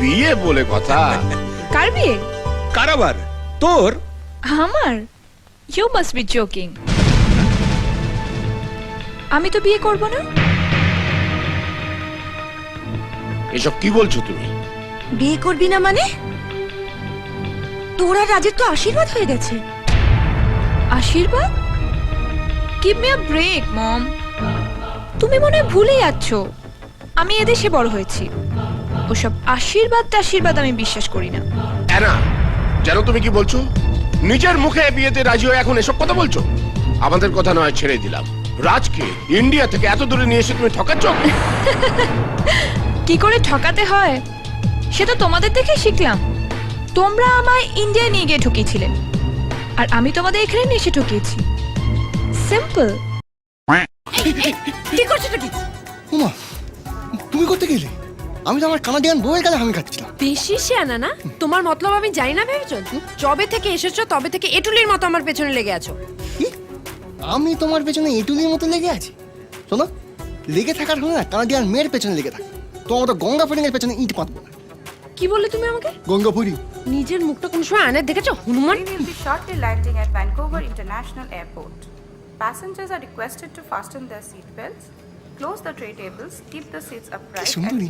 বিয়ে বলে কথা। কার বিয়ে? কারাবার। তোর? আমার? ইউ মাস্ট বি জোকিং আমি তো বিয়ে করব না? এসব কি বলছো তুমি? বিয়ে করবি না মানে? তোর আর রাজের তো আশীর্বাদ হয়ে গেছে। আশীর্বাদ? Give me a break mom তুমি মনে হয় ভুলে যাচ্ছ। আমি এদেশে বড় হয়েছি। ওসব আশীর্বাদ আশীর্বাদ আমি বিশ্বাস করি না। অ্যানা জানো তুমি কি বলছো? নিজের মুখে বিয়েতে রাজি হয়ে এখন এসব কথা বলছো? আমাদের কথা নয় ছেড়ে দিলাম। রাজকে ইন্ডিয়া থেকে এত দূরে নিয়ে এসে তুমি ঠকাচ্ছ? কি করে ঠকাতে হয়? সে তো তোমাদের দেখে শিখলাম। তোমরা আমায় ইন্ডিয়ায় নিয়ে গিয়ে ঠকিয়েছিলে। আর আমি তোমাদের এখানে নিয়ে এসে ঠকিয়েছি। সিম্পল কি করছিস কি? উমা তুমি করতে গেলে আমি তো আমার কানাডিয়ান বউয়ের গালে আমি খাচ্ছিলাম। বেশি শেয়ানা না? তোমার মতলব আমি জানি না ভেবেছো? যবে থেকে এসেছ তবে থেকে এটুলির মতো আমার পেছনে লেগে আছো। কি? আমি তোমার পেছনে এটুলির মতো লেগে আছি? শোনো লেগে থাকার হলে না কানাডিয়ান মেয়ের পেছনে লেগে থাক। তোমার মতো গঙ্গা ফটিংয়ের পেছনে ইট পাতবো না। কি বললে তুমি আমাকে? গঙ্গা ফুরি নিজের মুখটা কোন সময় আয়নায় দেখেছ? Hanuman? Will be shortly landing at Vancouver International Airport. Passengers are requested to fasten their seatbelts, close the tray tables, keep the seats upright, সুন্দর and